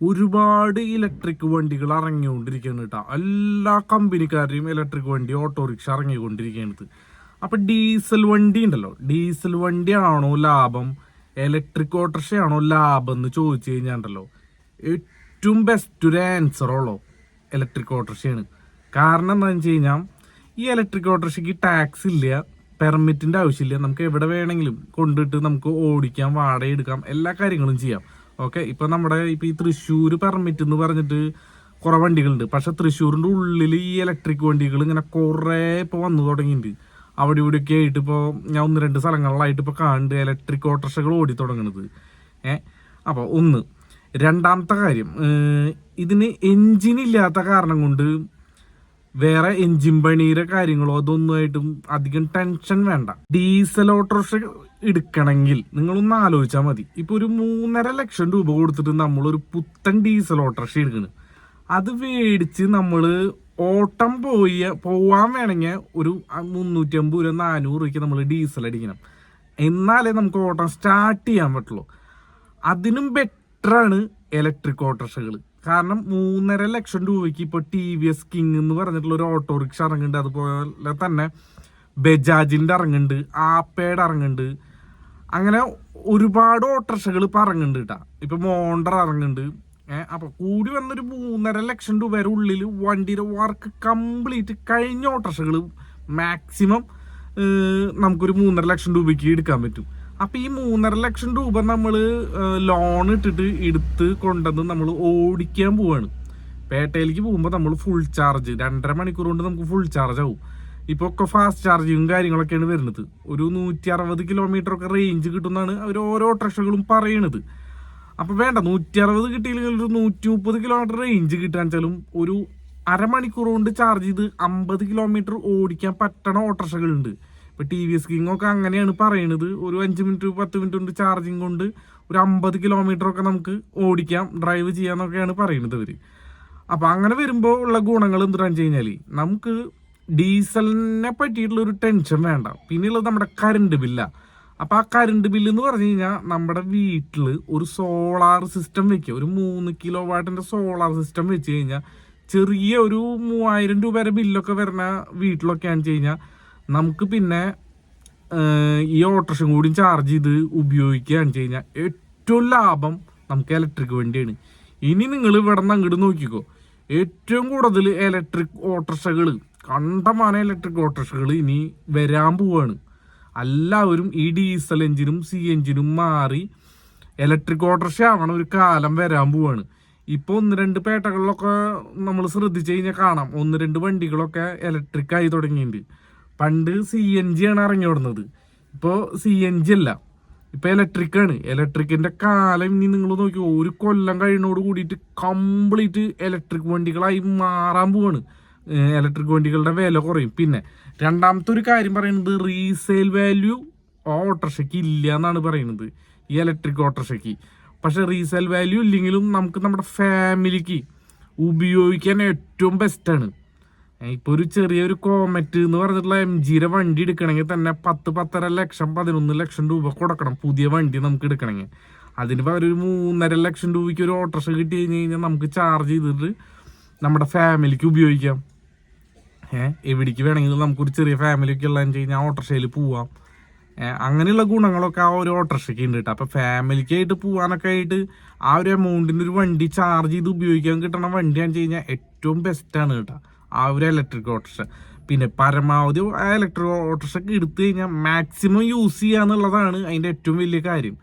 ഒരുപാട് ഇലക്ട്രിക് വണ്ടികൾ ഇറങ്ങിക്കൊണ്ടിരിക്കുകയാണ് കേട്ടോ. എല്ലാ കമ്പനിക്കാരുടെയും ഇലക്ട്രിക് വണ്ടി ഓട്ടോറിക്ഷ ഇറങ്ങിക്കൊണ്ടിരിക്കുകയാണ് അപ്പൊ ഡീസൽ വണ്ടി ഉണ്ടല്ലോ. ഡീസൽ വണ്ടിയാണോ ലാഭം? ഇലക്ട്രിക് ഓട്ടോറിക്ഷയാണോ ലാഭം എന്ന് ചോദിച്ചു കഴിഞ്ഞാൽ ഉണ്ടല്ലോ ഏറ്റവും ബെസ്റ്റ് ഒരു ആൻസർ ഉള്ളോ ഇലക്ട്രിക് ഓട്ടോറിക്ഷയാണ് കാരണം എന്താണെന്ന് വെച്ച് കഴിഞ്ഞാൽ ഈ ഇലക്ട്രിക് ഓട്ടോറിക്ഷയ്ക്ക് ടാക്സ് ഇല്ല പെർമിറ്റിന്റെ ആവശ്യമില്ല. നമുക്ക് എവിടെ വേണമെങ്കിലും കൊണ്ടിട്ട് നമുക്ക് ഓടിക്കാം വാടക എടുക്കാം എല്ലാ കാര്യങ്ങളും ചെയ്യാം. ഓക്കെ ഇപ്പൊ നമ്മുടെ ഇപ്പൊ ഈ തൃശ്ശൂർ പെർമിറ്റ് എന്ന് പറഞ്ഞിട്ട് കുറെ വണ്ടികളുണ്ട്. പക്ഷെ തൃശ്ശൂരിന്റെ ഉള്ളിൽ ഈ ഇലക്ട്രിക് വണ്ടികൾ ഇങ്ങനെ കുറേ ഇപ്പൊ വന്നു തുടങ്ങിയിട്ടുണ്ട് അവിടെ ഇവിടെയൊക്കെ ആയിട്ട് ഇപ്പോൾ ഞാൻ ഒന്ന് രണ്ട് സ്ഥലങ്ങളിലായിട്ട് ഇപ്പോൾ കാണുന്നുണ്ട് ഇലക്ട്രിക് ഓട്ടോറിക്ഷകൾ ഓടി തുടങ്ങുന്നത് ഏ അപ്പോൾ ഒന്ന് രണ്ടാമത്തെ കാര്യം ഇതിന് എൻജിൻ ഇല്ലാത്ത കാരണം കൊണ്ട് വേറെ എൻജിൻ പണിയുടെ കാര്യങ്ങളോ അതൊന്നുമായിട്ടും അധികം ടെൻഷൻ വേണ്ട. ഡീസൽ ഓട്ടോറിക്ഷ എടുക്കണമെങ്കിൽ നിങ്ങളൊന്ന് ആലോചിച്ചാൽ മതി. ഇപ്പൊ ഒരു മൂന്നര ലക്ഷം രൂപ കൊടുത്തിട്ട് നമ്മൾ ഒരു പുത്തൻ ഡീസൽ ഓട്ടോറിക്ഷ എടുക്കണം. അത് മേടിച്ച് നമ്മൾ ഓട്ടം പോയി പോവാൻ വേണമെങ്കിൽ ഒരു മുന്നൂറ്റി അമ്പത് രൂപ നാനൂറ് രൂപയ്ക്ക് നമ്മൾ ഡീസൽ അടിക്കണം. എന്നാലേ നമുക്ക് ഓട്ടം സ്റ്റാർട്ട് ചെയ്യാൻ പറ്റുള്ളൂ. അതിനും ബെറ്ററാണ് ഇലക്ട്രിക് ഓട്ടോറിക്ഷകൾ കാരണം മൂന്നര ലക്ഷം രൂപയ്ക്ക് ഇപ്പോൾ ടി വി എസ് കിങ് എന്ന് പറഞ്ഞിട്ടുള്ള ഒരു ഓട്ടോറിക്ഷ ഇറങ്ങുന്നുണ്ട്. അതുപോലെ തന്നെ ബജാജിന്റെ ഇറങ്ങുന്നുണ്ട് ആപ്പയുടെ ഇറങ്ങുന്നുണ്ട്. അങ്ങനെ ഒരുപാട് ഓട്ടോറിക്ഷകൾ ഇപ്പൊ ഇറങ്ങുന്നുണ്ട് കേട്ടാ. ഇപ്പൊ മോണ്ടർ ഇറങ്ങുന്നുണ്ട്. ഏഹ് അപ്പൊ കൂടി വന്നൊരു മൂന്നര ലക്ഷം രൂപയുടെ ഉള്ളിൽ വണ്ടിയുടെ വർക്ക് കംപ്ലീറ്റ് കഴിഞ്ഞ ഓട്ടോറിക്ഷകൾ മാക്സിമം നമുക്കൊരു മൂന്നര ലക്ഷം രൂപയ്ക്ക് എടുക്കാൻ പറ്റും. അപ്പൊ ഈ മൂന്നര ലക്ഷം രൂപ നമ്മൾ ലോൺ ഇട്ടിട്ട് എടുത്ത് കൊണ്ടുവന്ന് നമ്മൾ ഓടിക്കാൻ പോവാണ്. പേട്ടയിലേക്ക് പോകുമ്പോൾ നമ്മൾ ഫുൾ ചാർജ് രണ്ടര മണിക്കൂർ കൊണ്ട് നമുക്ക് ഫുൾ ചാർജ് ആവും. ഇപ്പൊ ഒക്കെ ഫാസ്റ്റ് ചാർജിങ്ങും കാര്യങ്ങളൊക്കെയാണ് വരുന്നത്. ഒരു നൂറ്റി അറുപത് കിലോമീറ്റർ ഒക്കെ റേഞ്ച് കിട്ടുന്നതാണ് അവർ ഓരോ ഓട്ടോറിക്ഷകളും പറയണത്. അപ്പൊ വേണ്ട നൂറ്റി അറുപത് കിട്ടിയില്ലെങ്കിൽ ഒരു നൂറ്റി മുപ്പത് കിലോമീറ്റർ റേഞ്ച് കിട്ടാച്ചാലും ഒരു അരമണിക്കൂർ കൊണ്ട് ചാർജ് ചെയ്ത് അമ്പത് കിലോമീറ്റർ ഓടിക്കാൻ പറ്റണ ഓട്ടോറിക്ഷകളുണ്ട്. ഇപ്പൊ ടി വി എസ് കിങ്ങൊക്കെ അങ്ങനെയാണ് പറയണത്. ഒരു അഞ്ച് മിനിറ്റ് പത്ത് മിനിറ്റ് കൊണ്ട് ചാർജിങ് കൊണ്ട് ഒരു അമ്പത് കിലോമീറ്റർ ഒക്കെ നമുക്ക് ഓടിക്കാം ഡ്രൈവ് ചെയ്യാന്നൊക്കെയാണ് പറയുന്നത് അവർ അപ്പൊ അങ്ങനെ വരുമ്പോൾ ഉള്ള ഗുണങ്ങൾ എന്താണെന്ന് വെച്ച് കഴിഞ്ഞാൽ നമുക്ക് ഡീസലിനെ പറ്റിയിട്ടുള്ള ഒരു ടെൻഷൻ വേണ്ട. പിന്നെയുള്ളത് നമ്മുടെ കറണ്ട് ബില്ല അപ്പോൾ ആ കറണ്ട് ബില്ല് എന്ന് പറഞ്ഞു കഴിഞ്ഞാൽ നമ്മുടെ വീട്ടിൽ ഒരു സോളാർ സിസ്റ്റം വെക്കുക. ഒരു മൂന്ന് കിലോ വാട്ടിന്റെ സോളാർ സിസ്റ്റം വെച്ച് കഴിഞ്ഞാൽ ചെറിയ ഒരു മൂവായിരം രൂപ വരെ ബില്ലൊക്കെ വരുന്ന വീട്ടിലൊക്കെ ആണെന്ന് കഴിഞ്ഞാൽ നമുക്ക് പിന്നെ ഈ ഓട്ടോറിക്ഷ കൂടി ചാർജ് ചെയ്ത് ഉപയോഗിക്കുകയാണെന്ന് വെച്ച് കഴിഞ്ഞാൽ ഏറ്റവും ലാഭം നമുക്ക് ഇലക്ട്രിക് വണ്ടിയാണ്. ഇനി നിങ്ങൾ ഇവിടെ നിന്ന് അങ്ങോട്ട് നോക്കിക്കോ. ഏറ്റവും കൂടുതൽ ഇലക്ട്രിക് ഓട്ടോറിക്ഷകൾ കണ്ടമാന ഇലക്ട്രിക് ഓട്ടോറിക്ഷകൾ ഇനി വരാൻ പോവാണ്. എല്ലാവരും ഈ ഡീസൽ എഞ്ചിനും സി എഞ്ചിനും മാറി ഇലക്ട്രിക് ഓട്ടോറിക്ഷ ആവണ ഒരു കാലം വരാൻ പോവാണ്. ഇപ്പൊ ഒന്ന് രണ്ട് പേട്ടകളിലൊക്കെ നമ്മൾ ശ്രദ്ധിച്ചു കഴിഞ്ഞാൽ കാണാം. ഒന്ന് രണ്ട് വണ്ടികളൊക്കെ ഇലക്ട്രിക് ആയി തുടങ്ങിയിട്ടുണ്ട്. പണ്ട് സി എൻ ജി ആണ് ഇറങ്ങി വിടുന്നത് ഇപ്പോൾ സി എൻ ജി അല്ല. ഇപ്പൊ ഇലക്ട്രിക് ആണ്. ഇലക്ട്രിക്കിന്റെ കാലം ഇനി നിങ്ങൾ നോക്കി ഒരു കൊല്ലം കഴിഞ്ഞോട് കൂടിയിട്ട് കംപ്ലീറ്റ് ഇലക്ട്രിക് വണ്ടികളായി മാറാൻ പോവാണ്. ഇലക്ട്രിക് വണ്ടികളുടെ വില കുറയും. പിന്നെ രണ്ടാമത്തെ ഒരു കാര്യം പറയുന്നത് റീസെയിൽ വാല്യൂ ഓട്ടോറിക്ഷയ്ക്ക് ഇല്ല എന്നാണ് പറയുന്നത്. ഈ ഇലക്ട്രിക് ഓട്ടോറിക്ഷയ്ക്ക്. പക്ഷെ റീസെയിൽ വാല്യൂ ഇല്ലെങ്കിലും നമുക്ക് നമ്മുടെ ഫാമിലിക്ക് ഉപയോഗിക്കാൻ ഏറ്റവും ബെസ്റ്റാണ് ഇപ്പൊ ഒരു ചെറിയൊരു കോമറ്റ് എന്ന് പറഞ്ഞിട്ടുള്ള എം ജിയുടെ വണ്ടി എടുക്കണമെങ്കിൽ തന്നെ പത്ത് പത്തര ലക്ഷം പതിനൊന്ന് ലക്ഷം രൂപ കൊടുക്കണം പുതിയ വണ്ടി നമുക്ക് എടുക്കണമെങ്കിൽ. അതിന് പകരം ഒരു മൂന്നര ലക്ഷം രൂപയ്ക്ക് ഒരു ഓട്ടോറിക്ഷ കിട്ടി കഴിഞ്ഞ് കഴിഞ്ഞാൽ നമുക്ക് ചാർജ് ചെയ്തിട്ട് നമ്മുടെ ഫാമിലിക്ക് ഉപയോഗിക്കാം. ഏഹ് എവിടേക്ക് വേണമെങ്കിലും നമുക്കൊരു ചെറിയ ഫാമിലി ഒക്കെ ഉള്ളതെന്ന് വെച്ച് കഴിഞ്ഞാൽ ഓട്ടോറിക്ഷയിൽ പോവാം. അങ്ങനെയുള്ള ഗുണങ്ങളൊക്കെ ആ ഒരു ഓട്ടോറിക്ഷയ്ക്ക് ഉണ്ട് കേട്ടോ. അപ്പം ഫാമിലിക്കായിട്ട് പോകാനൊക്കെ ആയിട്ട് ആ ഒരു എമൗണ്ടിന്റെ ഒരു വണ്ടി ചാർജ് ചെയ്ത് ഉപയോഗിക്കാൻ കിട്ടണ വണ്ടിയാണെന്ന് വെച്ച് കഴിഞ്ഞാൽ ഏറ്റവും ബെസ്റ്റാണ് കേട്ടോ. ആ ഒരു ഇലക്ട്രിക് ഓട്ടോറിക്ഷ പിന്നെ പരമാവധി ആ ഇലക്ട്രിക് ഓട്ടോറിക്ഷ എടുത്തു കഴിഞ്ഞാൽ മാക്സിമം യൂസ് ചെയ്യുക എന്നുള്ളതാണ് അതിന്റെ ഏറ്റവും വലിയ കാര്യം.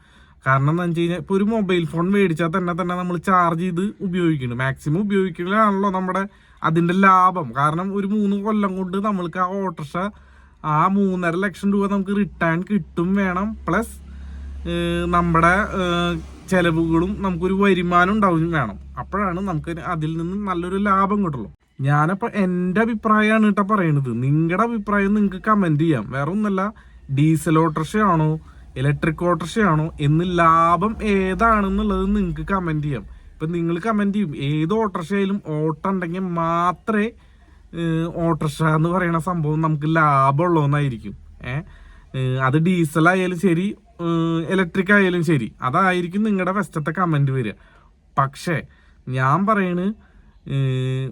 കാരണം എന്താ വെച്ച് കഴിഞ്ഞാൽ ഇപ്പോൾ ഒരു മൊബൈൽ ഫോൺ മേടിച്ചാൽ തന്നെ തന്നെ നമ്മൾ ചാർജ് ചെയ്ത് ഉപയോഗിക്കുന്നു. മാക്സിമം ഉപയോഗിക്കലാണല്ലോ നമ്മുടെ അതിന്റെ ലാഭം. കാരണം ഒരു മൂന്ന് കൊല്ലം കൊണ്ട് നമ്മൾക്ക് ആ ഓട്ടോറിക്ഷ ആ മൂന്നര ലക്ഷം രൂപ നമുക്ക് റിട്ടേൺ കിട്ടും വേണം. പ്ലസ് നമ്മുടെ ചിലവുകളും നമുക്കൊരു വരുമാനം ഉണ്ടാവും വേണം. അപ്പോഴാണ് നമുക്ക് അതിൽ നിന്ന് നല്ലൊരു ലാഭം കിട്ടുള്ളൂ. ഞാനപ്പോ എന്റെ അഭിപ്രായമാണ് കേട്ടോ പറയണത്. നിങ്ങളുടെ അഭിപ്രായം നിങ്ങൾക്ക് കമന്റ് ചെയ്യാം. വേറെ ഒന്നല്ല ഡീസൽ ഓട്ടർഷയാണോ ഇലക്ട്രിക് ഓട്ടർഷയാണോ എന്ന് ലാഭം ഏതാണെന്നുള്ളത് നിങ്ങൾക്ക് കമന്റ് ചെയ്യാം. ഇപ്പൊ നിങ്ങൾ കമന്റ് ചെയ്യും. ഏത് ഓട്ടോറിക്ഷയിലും ഓട്ടം ഉണ്ടെങ്കിൽ മാത്രമേ ഓട്ടോറിക്ഷ എന്ന് പറയുന്ന സംഭവം നമുക്ക് ലാഭമുള്ളതെന്നായിരിക്കും ഏഹ് അത് ഡീസൽ ആയാലും ശരി ഇലക്ട്രിക് ആയാലും ശരി. അതായിരിക്കും നിങ്ങളുടെ ഫസ്റ്റത്തെ കമന്റ് വരിക. പക്ഷേ ഞാൻ പറയണ് ഏഹ്,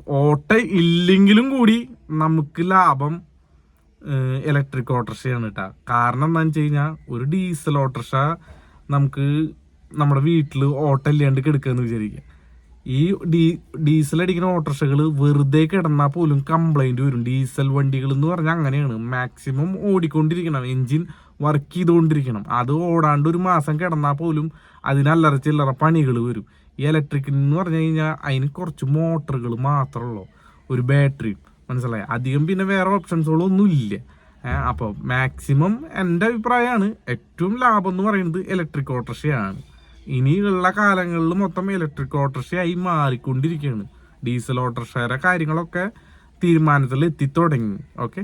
ഓട്ട ഇല്ലെങ്കിലും കൂടി നമുക്ക് ലാഭം ഇലക്ട്രിക് ഓട്ടോറിക്ഷയാണ് കേട്ടോ കാരണം എന്താണെന്ന് വെച്ച് കഴിഞ്ഞാൽ ഒരു ഡീസൽ ഓട്ടോറിക്ഷ നമുക്ക് നമ്മുടെ വീട്ടിൽ ഓട്ടം ഇല്ലാണ്ട് കിടക്കുകയെന്ന് വിചാരിക്കുക ഈ ഡീ ഡീസൽ അടിക്കുന്ന ഓട്ടോറിക്ഷകൾ വെറുതെ കിടന്നാൽ പോലും കംപ്ലൈന്റ് വരും. ഡീസൽ വണ്ടികൾ എന്ന് പറഞ്ഞാൽ അങ്ങനെയാണ്. മാക്സിമം ഓടിക്കൊണ്ടിരിക്കണം. എൻജിൻ വർക്ക് ചെയ്തുകൊണ്ടിരിക്കണം അത് ഓടാണ്ട് ഒരു മാസം കിടന്നാൽ പോലും അതിനല്ലറ ചില്ലറ പണികൾ വരും. ഈ ഇലക്ട്രിക് എന്ന് പറഞ്ഞു കഴിഞ്ഞാൽ അതിന് കുറച്ച് മോട്ടറുകൾ മാത്രമേ ഉള്ളൂ ഒരു ബാറ്ററി മനസ്സിലായി? അധികം പിന്നെ വേറെ ഓപ്ഷൻസുകളൊന്നും ഇല്ല. അപ്പോൾ മാക്സിമം എന്റെ അഭിപ്രായമാണ് ഏറ്റവും ലാഭം എന്ന് പറയുന്നത് ഇലക്ട്രിക് ഓട്ടോറിക്ഷയാണ് ഇനിയുള്ള കാലങ്ങളിൽ മൊത്തം ഇലക്ട്രിക് ഓട്ടോറിക്ഷയായി മാറിക്കൊണ്ടിരിക്കുകയാണ് ഡീസൽ ഓട്ടോറിക്ഷയുടെ കാര്യങ്ങളൊക്കെ തീരുമാനത്തിൽ എത്തിത്തുടങ്ങി ഓക്കെ